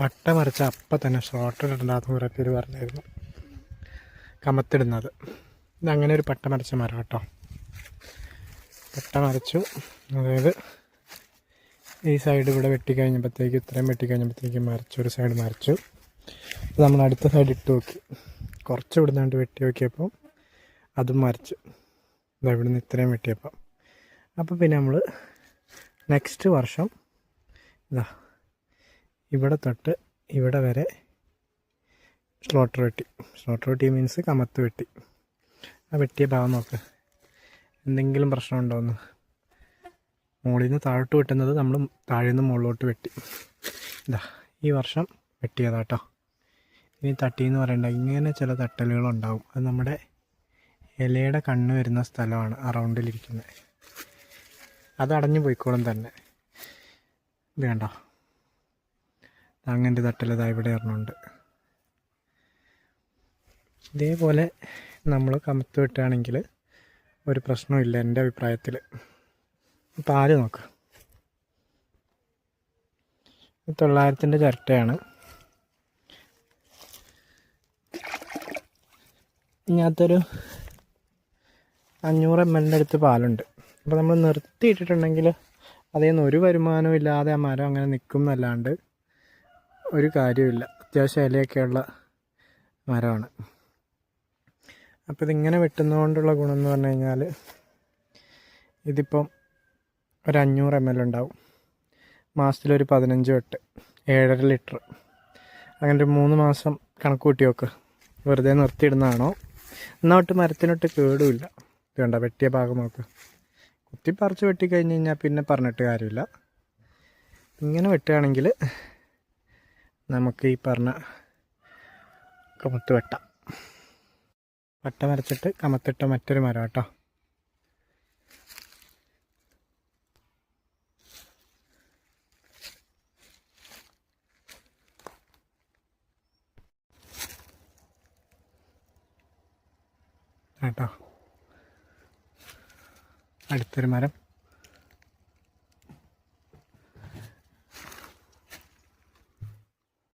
പട്ട മറിച്ച അപ്പം തന്നെ ഷോർട്ട് ഇടണ്ടാന്ന് കുറേ പേര് പറഞ്ഞായിരുന്നു. കമത്തിടുന്നത്. ഇത് അങ്ങനെ ഒരു പട്ട മറിച്ച മരം കേട്ടോ. പട്ട മറിച്ചു. അതായത് ഈ സൈഡ് ഇവിടെ വെട്ടിക്കഴിഞ്ഞപ്പോഴത്തേക്ക് ഇത്രയും വെട്ടിക്കഴിഞ്ഞപ്പോഴത്തേക്ക് മറിച്ചു ഒരു സൈഡ് മറിച്ചു. അപ്പോൾ നമ്മൾ അടുത്ത സൈഡ് ഇട്ട് നോക്കി. കുറച്ച് ഇവിടെ നിന്നാണ്ട് വെട്ടി നോക്കിയപ്പോൾ അതും മറിച്ചു. ഇതാ നിന്ന് ഇത്രയും വെട്ടിയപ്പോൾ അപ്പോൾ പിന്നെ നമ്മൾ നെക്സ്റ്റ് വർഷം ഇതാ ഇവിടെ തൊട്ട് ഇവിടെ വരെ സ്ലോട്ടർ വെട്ടി. സ്ലോട്ടർ വെട്ടി മീൻസ് കമത്ത് വെട്ടി. ആ വെട്ടിയ ഭാഗം നോക്ക്. എന്തെങ്കിലും പ്രശ്നമുണ്ടോയെന്ന് മുകളിൽ നിന്ന് താഴോട്ട് വെട്ടുന്നത് നമ്മൾ താഴെ നിന്ന് മുകളിലോട്ട് വെട്ടി. ഇതാ ഈ വർഷം വെട്ടിയതാട്ടോ ഇനി തട്ടി എന്ന് പറയണ്ട ഇങ്ങനെ ചില തട്ടലുകളുണ്ടാവും. അത് നമ്മുടെ ഇലയുടെ കണ്ണ് വരുന്ന സ്ഥലമാണ് അറൗണ്ടിലിരിക്കുന്നത് അത് അടഞ്ഞു പോയിക്കോളും തന്നെ. ഇത് കണ്ടോ? അങ്ങനത്തെ തട്ടലതാ ഇവിടെ ഇറങ്ങുന്നുണ്ട് ഇതേപോലെ നമ്മൾ കമത്ത് വിട്ടാണെങ്കിൽ ഒരു പ്രശ്നമില്ല എന്റെ അഭിപ്രായത്തിൽ. പാൽ നോക്ക്? തൊള്ളായിരത്തിന്റെ ചിരട്ടയാണ്. ഇതിനകത്തൊരു അഞ്ഞൂറ് എം എല്ലിന്റെ അടുത്ത് പാലുണ്ട്. അപ്പോൾ നമ്മൾ നിർത്തിയിട്ടിട്ടുണ്ടെങ്കിൽ അതിൽ നിന്ന് ഒരു വരുമാനവും ഇല്ലാതെ ആ മരം അങ്ങനെ നിൽക്കും എന്നല്ലാണ്ട് ഒരു കാര്യമില്ല അത്യാവശ്യം ഇലയൊക്കെയുള്ള മരമാണ്. അപ്പോൾ ഇതിങ്ങനെ വെട്ടുന്നതുകൊണ്ടുള്ള ഗുണം എന്ന് പറഞ്ഞു കഴിഞ്ഞാൽ ഇതിപ്പം ഒരു അഞ്ഞൂറ് എം എൽ ഉണ്ടാവും. മാസത്തിലൊരു പതിനഞ്ച് വെട്ട് ഏഴര ലിറ്റർ. അങ്ങനെ ഒരു മൂന്ന് മാസം കണക്ക് കൂട്ടി നോക്ക്. വെറുതെ നിർത്തിയിടുന്നതാണോ? എന്നോട്ട് മരത്തിനൊട്ട് കേടുമില്ല. ഇത് കണ്ട? വെട്ടിയ ഭാഗം നോക്ക്. കുത്തി പറിച്ച് വെട്ടി കഴിഞ്ഞ് കഴിഞ്ഞാൽ പിന്നെ പറഞ്ഞിട്ട് കാര്യമില്ല. ഇങ്ങനെ വെട്ടുകയാണെങ്കിൽ നമുക്ക് ഈ പറഞ്ഞ കമത്ത് വെട്ടാം. വട്ട മരച്ചിട്ട് കമത്തിട്ട മറ്റൊരു മരം കേട്ടോ. കേട്ടോ. അടുത്തൊരു മരം.